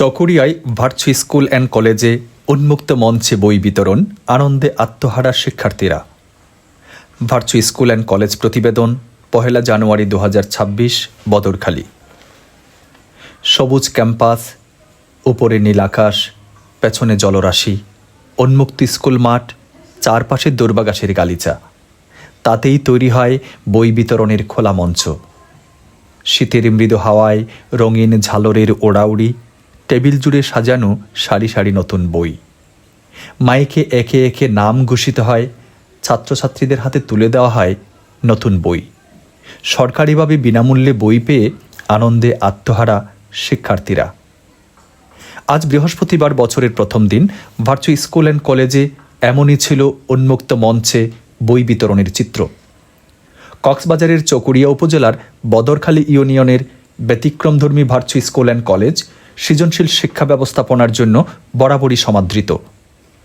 চকরিয়ায় virtue school and কলেজে উন্মুক্ত মঞ্চে বই বিতরণ, আনন্দে আত্মহারা শিক্ষার্থীরা। ভার্চু স্কুল অ্যান্ড কলেজ প্রতিবেদন, পহেলা জানুয়ারি দু হাজার ছাব্বিশ, বদরখালী। সবুজ ক্যাম্পাস, উপরে নীল আকাশ, পেছনে জলরাশি, উন্মুক্ত স্কুল মাঠ, চারপাশে দুর্বাগাসের গালিচা। তাতেই তৈরি হয় বই বিতরণের খোলা মঞ্চ। শীতের মৃদু হাওয়ায় রঙিন ঝালরের ওড়াউড়ি টেবিল জুড়ে সাজানো সারি সারি নতুন বই। মাইকে একে একে নাম ঘোষিত হয়, ছাত্রছাত্রীদের হাতে তুলে দেওয়া হয় নতুন বই। সরকারিভাবে বিনামূল্যে বই পেয়ে আনন্দে আত্মহারা শিক্ষার্থীরা। আজ বৃহস্পতিবার বছরের প্রথম দিন ভার্চু স্কুল অ্যান্ড কলেজে এমনই ছিল উন্মুক্ত মঞ্চে বই বিতরণের চিত্র। কক্সবাজারের চকুরিয়া উপজেলার বদরখালী ইউনিয়নের ব্যতিক্রমধর্মী ভার্চু স্কুল অ্যান্ড কলেজ সৃজনশীল শিক্ষা ব্যবস্থাপনার জন্য বরাবরই সমাদৃত।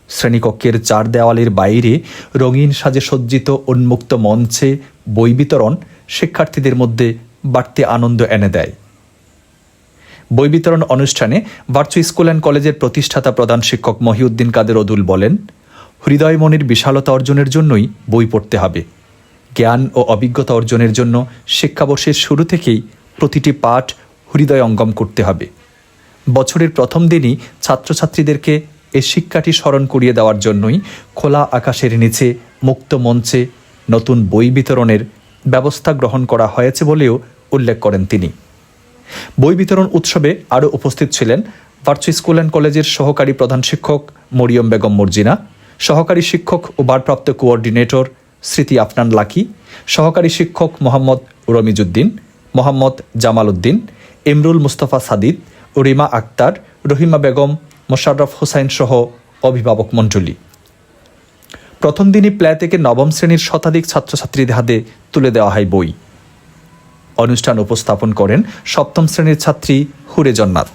শ্রেণীকক্ষের চার দেওয়ালের বাইরে রঙিন সাজে সজ্জিত উন্মুক্ত মঞ্চে বই বিতরণ শিক্ষার্থীদের মধ্যে বাড়তি আনন্দ এনে দেয়। বই বিতরণ অনুষ্ঠানে ভার্চু স্কুল অ্যান্ড কলেজের প্রতিষ্ঠাতা প্রধান শিক্ষক মহিউদ্দিন কাদের অদুল বলেন হৃদয় মনের বিশালতা অর্জনের জন্যই বই পড়তে হবে। জ্ঞান ও অভিজ্ঞতা অর্জনের জন্য শিক্ষাবর্ষের শুরু থেকেই প্রতিটি পাঠ হৃদয়ঙ্গম করতে হবে। বছরের প্রথম দিনই ছাত্রছাত্রীদেরকে এ শিক্ষাটি স্মরণ করিয়ে দেওয়ার জন্যই খোলা আকাশের নিচে মুক্ত মঞ্চে নতুন বই বিতরণের ব্যবস্থা গ্রহণ করা হয়েছে বলেও উল্লেখ করেন তিনি। বই বিতরণ উৎসবে আরও উপস্থিত ছিলেন ভার্চু স্কুল অ্যান্ড কলেজের সহকারী প্রধান শিক্ষক মরিয়ম বেগম মর্জিনা, সহকারী শিক্ষক ও ভারপ্রাপ্ত কোঅর্ডিনেটর স্মৃতি আফনান লাকি, সহকারী শিক্ষক মোহাম্মদ রমিজুদ্দিন মোহাম্মদ জামাল উদ্দিন ইমরুল মুস্তফা সাদিদ রিমা আক্তার, রহিমা বেগম, মোশাররফ হোসাইন সহ অভিভাবক মণ্ডলী। প্রথম দিনই প্লে থেকে নবম শ্রেণির শতাধিক ছাত্রছাত্রীদের হাতে তুলে দেওয়া হয় বই। অনুষ্ঠান উপস্থাপন করেন সপ্তম শ্রেণির ছাত্রী হুরে জন্নাথ